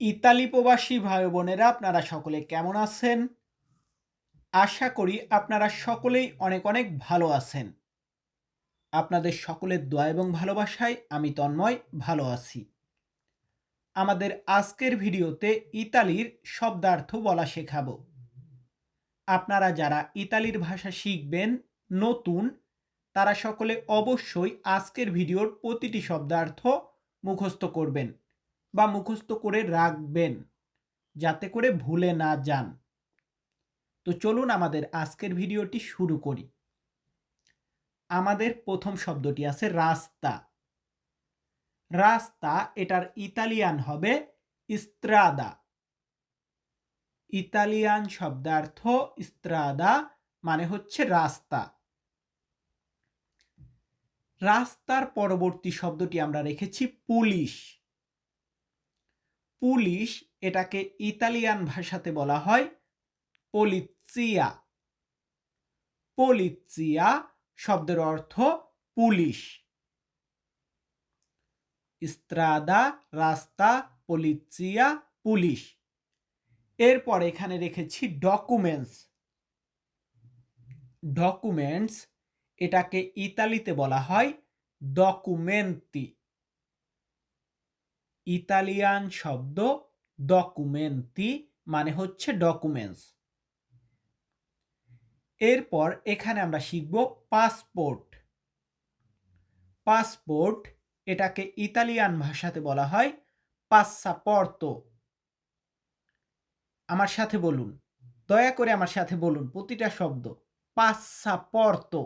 Italy প্রবাসী ভাই বোনেরা, আপনারা সকলে কেমন আছেন? আশা করি আপনারা সকলেই অনেক অনেক ভালো আছেন। আপনাদের সকলের দোয়া এবং ভালোবাসায় আমি তন্ময়, ভালো আছি। আমাদের আজকের ভিডিওতে ইতালির শব্দার্থ বলা শেখাবো। আপনারা যারা ইতালির ভাষা শিখবেন, নতুন, তারা সকলে অবশ্যই আজকের ভিডিওর প্রতিটি শব্দার্থ মুখস্থ করবেন। বা মুখস্থ করে রাখবেন, যাতে করে ভুলে না যান। তো চলুন আমাদের আজকের ভিডিওটি শুরু করি। আমাদের প্রথম শব্দটি আছে রাস্তা। রাস্তা এটার ইতালিয়ান হবে ইস্ত্রাদা। ইতালিয়ান শব্দার্থ ইস্ত্রাদা মানে হচ্ছে রাস্তা। রাস্তার পরবর্তী শব্দটি আমরা রেখেছি পুলিশ। পুলিশ এটাকে ইতালিয়ান ভাষাতে বলা হয় পলিচিয়া পলিৎসিয়া শব্দের অর্থ পুলিশ। ইস্ত্রাদা, রাস্তা, পলিৎসিয়া, পুলিশ। এরপর এখানে রেখেছি ডকুমেন্টস। ডকুমেন্টস এটাকে ইতালিতে বলা হয় ডকুমেন্তি ইতালিয়ান শব্দ ডকুমেন্তি মানে হচ্ছে ডকুমেন্টস এরপর এখানে আমরা শিখব পাসপোর্ট পাসপোর্ট এটাকে ইতালিয়ান ভাষাতে বলা হয় পাসাপর্তো আমার সাথে বলুন, দয়া করে আমার সাথে বলুন প্রতিটা শব্দ। পাসাপর্তো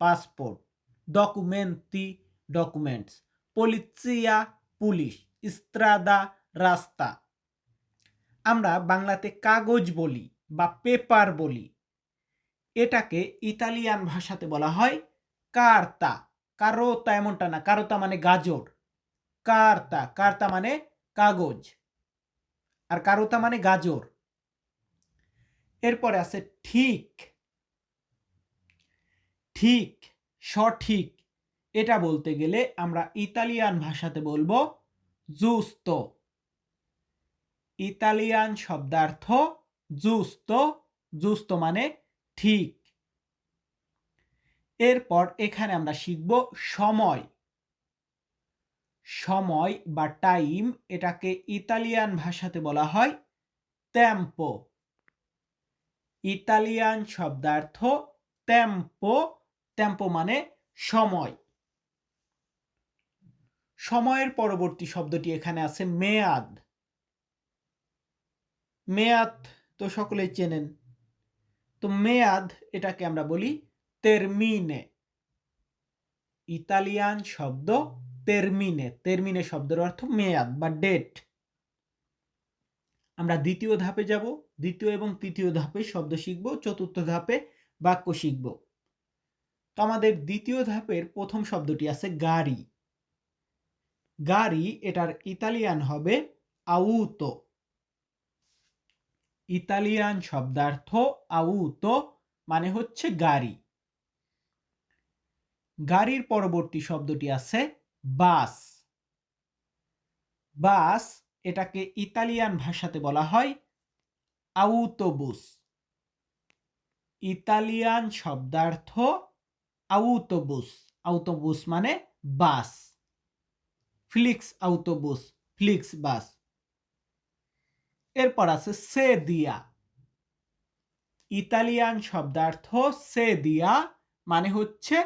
পাসপোর্ট ডকুমেন্তি ডকুমেন্টস পলিসিয়া পুলিশ ইস্ত্রাদা রাস্তা। আমরা বাংলাতে কাগজ বলি বা পেপার বলি। এটাকে ইতালিয়ান ভাষাতে বলা হয় কার্তা। কারোতা এমনটা না, কারোতা মানে গাজর। কার্তা কার্তা মানে কাগজ। আর কারোতা মানে গাজর। এরপরে আছে ঠিক। ঠিক, সঠিক। এটা বলতে গেলে আমরা ইতালিয়ান ভাষাতে বলব জুস্ত ইতালিয়ান শব্দার্থ জুস্ত জুস্ত মানে ঠিক। এরপর এখানে আমরা শিখব সময়। সময় বা টাইম এটাকে ইতালিয়ান ভাষাতে বলা হয় ত্যাম্পো ইতালিয়ান শব্দার্থ ত্যাম্পো ত্যাম্পো মানে সময়। সময়ের পরবর্তী শব্দটি এখানে আছে মেয়াদ। মেয়াদ তো সকলেই চেনেন। তো মেয়াদ এটাকে আমরা বলি তেরমিনে ইতালিয়ান শব্দ তেরমিনে তেরমিনে শব্দের অর্থ মেয়াদ বা ডেট আমরা দ্বিতীয় ধাপে যাব, দ্বিতীয় এবং তৃতীয় ধাপে শব্দ শিখব, চতুর্থ ধাপে বাক্য শিখব। তো আমাদের দ্বিতীয় ধাপের প্রথম শব্দটি আছে গাড়ি। গাড়ি এটার ইতালিয়ান হবে আউতো ইতালিয়ান শব্দার্থ আউতো মানে হচ্ছে গাড়ি। গাড়ির পরবর্তী শব্দটি আছে বাস। বাস এটাকে ইতালিয়ান ভাষাতে বলা হয় আউতোবুস ইতালিয়ান শব্দার্থ আউতোবুস আউতোবুস মানে বাস। ফ্লিক্স আউটোবুস ফ্লিক্স বাস এরপর আছে সে দিয়া। ইতালিয়ান শব্দার্থ সে দিয়া মানে হচ্ছে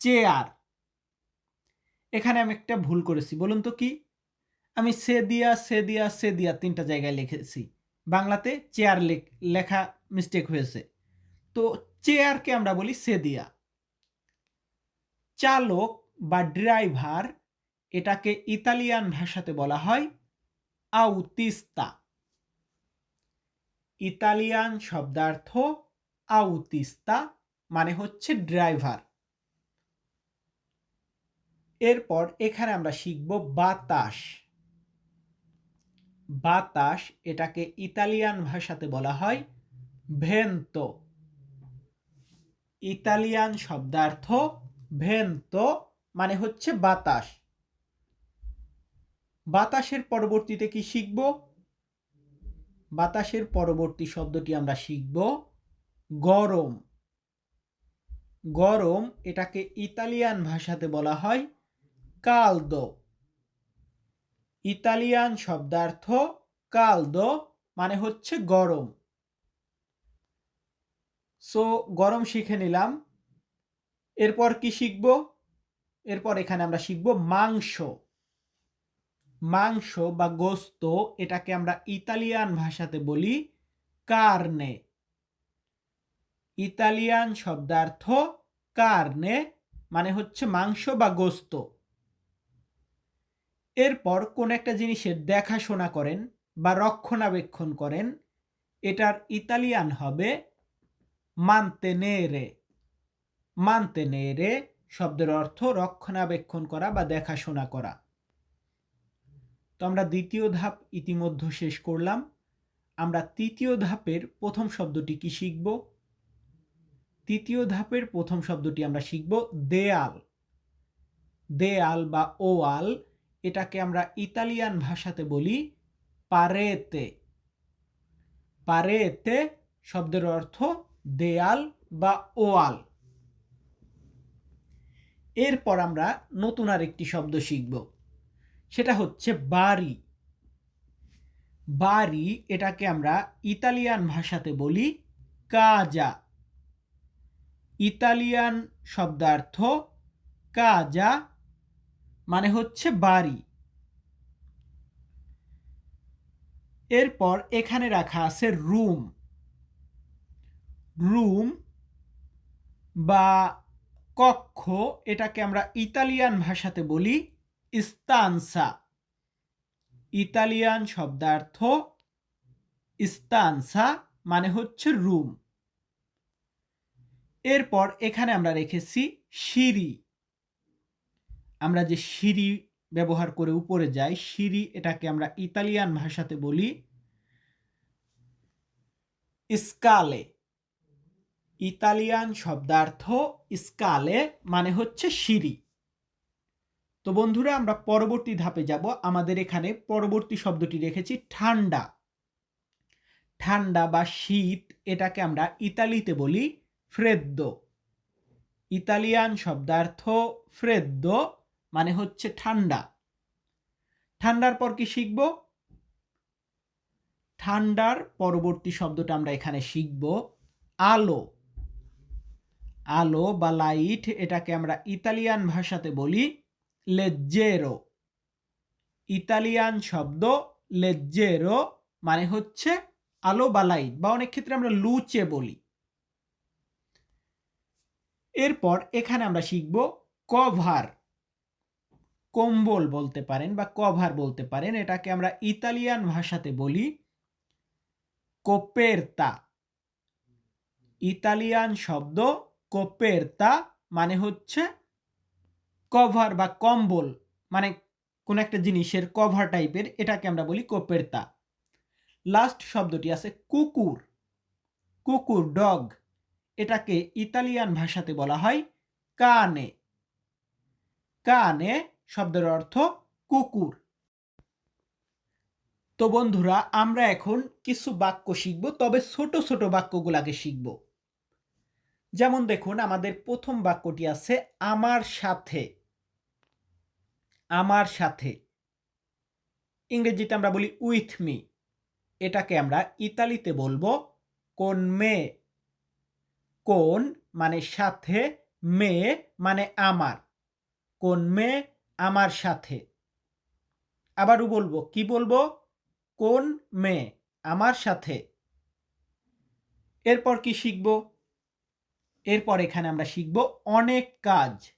চেয়ার। এখানে আমি একটা ভুল করেছি, বলুন তো কি? আমি সে দিয়া সে দিয়া সে দিয়া তিনটা জায়গায় লিখেছি। বাংলাতে চেয়ার লেখা মিস্টেক হয়েছে। তো চেয়ারকে আমরা বলি সে দিয়া। চালক বা ড্রাইভার এটাকে ইতালিয়ান ভাষাতে বলা হয় আউতিস্তা। ইতালিয়ান শব্দার্থ আউতিস্তা মানে হচ্ছে ড্রাইভার। এরপর এখানে আমরা শিখব বাতাস। বাতাস এটাকে ইতালিয়ান ভাষাতে বলা হয় ভেন্তো। ইতালিয়ান শব্দার্থ ভেন্তো মানে হচ্ছে বাতাস। বাতাসের পরবর্তীতে কি শিখব? বাতাসের পরবর্তী শব্দটি আমরা শিখব গরম। গরম এটাকে ইতালিয়ান ভাষাতে বলা হয় কালদো ইতালিয়ান শব্দার্থ কালদো মানে হচ্ছে গরম। সো গরম শিখে নিলাম। এরপর কি শিখব? এরপর এখানে আমরা শিখব মাংস। মাংস বা গোস্ত, এটাকে আমরা ইতালিয়ান ভাষাতে বলি কার্নে। ইতালিয়ান শব্দার্থ কার্নে মানে হচ্ছে মাংস বা গোস্ত। এরপর কোন একটা জিনিসের দেখাশোনা করেন বা রক্ষণাবেক্ষণ করেন, এটার ইতালিয়ান হবে মানতেনেরে। মানতেনেরে শব্দের অর্থ রক্ষণাবেক্ষণ করা বা দেখাশোনা করা। তো আমরা দ্বিতীয় ধাপ ইতিমধ্যে শেষ করলাম। আমরা তৃতীয় ধাপের প্রথম শব্দটি কি শিখব? তৃতীয় ধাপের প্রথম শব্দটি আমরা শিখব দেয়াল। দেয়াল বা ওয়াল এটাকে আমরা ইতালিয়ান ভাষাতে বলি পারেতে। পারেতে শব্দের অর্থ দেয়াল বা ওয়াল। এরপর আমরা নতুন আর একটি শব্দ শিখব। সেটা হচ্ছে বাড়ি বাড়ি এটাকে আমরা ইতালিয়ান ভাষাতে বলি কাজা। ইতালিয়ান শব্দার্থ কাজা মানে হচ্ছে বাড়ি এরপর এখানে রাখা আছে রুম। রুম বা কক্ষ এটাকে আমরা ইতালিয়ান ভাষাতে বলি ইস্তানসা। ইতালিয়ান শব্দার্থ ইস্তানসা মানে হচ্ছে রুম। এরপর এখানে আমরা রেখেছি সিঁড়ি। আমরা যে সিঁড়ি ব্যবহার করে উপরে যাই, সিঁড়ি এটাকে আমরা ইতালিয়ান ভাষাতে বলি স্কালে। ইতালিয়ান শব্দার্থ স্কালে মানে হচ্ছে সিঁড়ি। তো বন্ধুরা, আমরা পরবর্তী ধাপে যাব। আমাদের এখানে পরবর্তী শব্দটি রেখেছি, ঠান্ডা। ঠান্ডা বা শীত, এটাকে আমরা ইতালিতে বলি ফ্রেদ্দ। ইতালিয়ান শব্দার্থ ফ্রেদ্দ মানে হচ্ছে ঠান্ডা। ঠান্ডার পর কি শিখব? ঠান্ডার পরবর্তী শব্দটা আমরা এখানে শিখব, আলো। আলো বা লাইট, এটাকে আমরা ইতালিয়ান ভাষাতে বলি লেজ্জেরো ইতালিয়ান শব্দ লেজ্জেরো মানে হচ্ছে আলো বা লাইট বা অনেক ক্ষেত্রে আমরা লুচে বলি। এরপর এখানে আমরা শিখব কভার কম্বল বলতে পারেন বা কভার বলতে পারেন, এটাকে আমরা ইতালিয়ান ভাষাতে বলি কোপেরতা ইতালিয়ান শব্দ কোপেরতা মানে হচ্ছে কভার বা কম্বল মানে কোন একটা জিনিসের কভার টাইপের এটাকে আমরা বলি কোপেরতা। লাস্ট শব্দটি আছে কুকুর। কুকুর ডগ এটাকে ইতালিয়ান ভাষাতে বলা হয় কানে। কানে শব্দের অর্থ কুকুর। তো বন্ধুরা, আমরা এখন কিছু বাক্য শিখব, তবে ছোট ছোট বাক্যগুলাকে শিখব। যেমন দেখুন, আমাদের প্রথম বাক্যটি আছে, আমার সাথে। আমার সাথে। ইংরেজিতে আমরা বলি উইথ মি এটাকে আমরা ইতালিতে বলব কোন মেয়ে কোন মানে সাথে মে মানে আমার। কোন মেয়ে আমার সাথে। আবারও বলব, কি বলব? কোন মে আমার সাথে। এরপর কি শিখব? এরপর এখানে আমরা শিখব অনেক কাজ।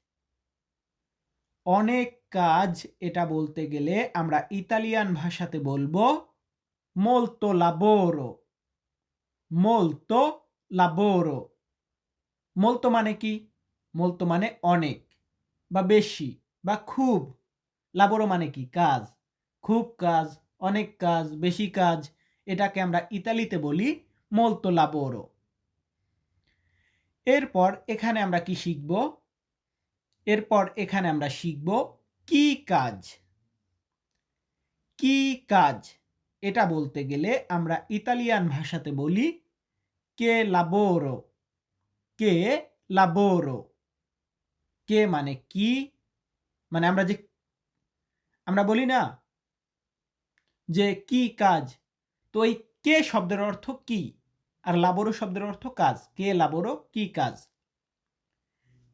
অনেক কাজ, এটা বলতে গেলে আমরা ইতালিয়ান ভাষাতে বলব মোলতো লাবোরো মোলতো লাবোরো মোলতো মানে কি? মোলতো মানে অনেক বা বেশি বা খুব। লাবোরো মানে কি? কাজ। খুব কাজ, অনেক কাজ, বেশি কাজ, এটাকে আমরা ইতালিতে বলি মোলতো লাবোরো এরপর এখানে আমরা কি শিখব? এরপর এখানে আমরা শিখব কি কাজ? কি কাজ? এটা বলতে গেলে আমরা ইতালিয়ান ভাষাতে বলি, কে লাবোরো কে লাবোরো কে মানে কি মানে আমরা যে, আমরা বলি না, যে কি কাজ। তো এই কে শব্দের অর্থ কি? আর লাবোরো শব্দের অর্থ কাজ। কে লাবোরো কি কাজ?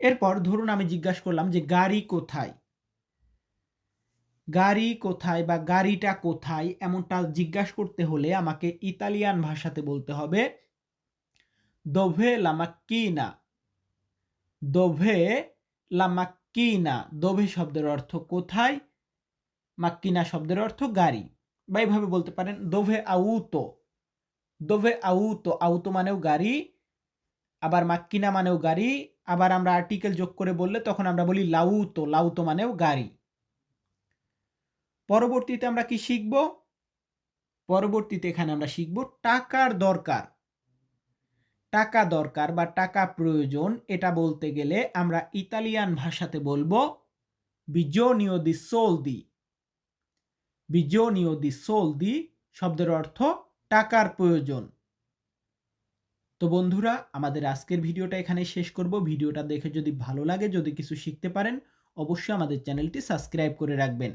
এরপর ধরুন আমি জিজ্ঞাসা করলাম যে গাড়ি কোথায়? গাড়ি কোথায় বা গাড়িটা কোথায় এমনটা জিজ্ঞাসা করতে হলে আমাকে ইতালিয়ান ভাষাতে বলতে হবে। দোভে লামাক্কিনা দোভে লামাক্কিনা দোভে শব্দের অর্থ কোথায়? মাক্কিনা শব্দের অর্থ গাড়ি। বা এইভাবে বলতে পারেন দোভে আউতো দোভে আউতো আউতো মানেও গাড়ি, আবার মাক্কিনা মানেও গাড়ি, আবার আমরা আর্টিকেল যোগ করে বললে তখন আমরা বলি লাউতো লাউতো মানেও গাড়ি। পরবর্তীতে আমরা কি শিখব? পরবর্তীতে এখানে আমরা শিখব টাকার দরকার। টাকা দরকার বা টাকা প্রয়োজন, এটা বলতে গেলে আমরা ইতালিয়ান ভাষাতে বলব বিজোনিও দি সোল সোলদি বিজোনিও দি সোলদি শব্দের অর্থ টাকার প্রয়োজন। তো বন্ধুরা, আমাদের আজকের ভিডিওটা এখানে শেষ করব। ভিডিওটা দেখে যদি ভালো লাগে, যদি কিছু শিখতে পারেন, অবশ্যই আমাদের চ্যানেলটি সাবস্ক্রাইব করে রাখবেন।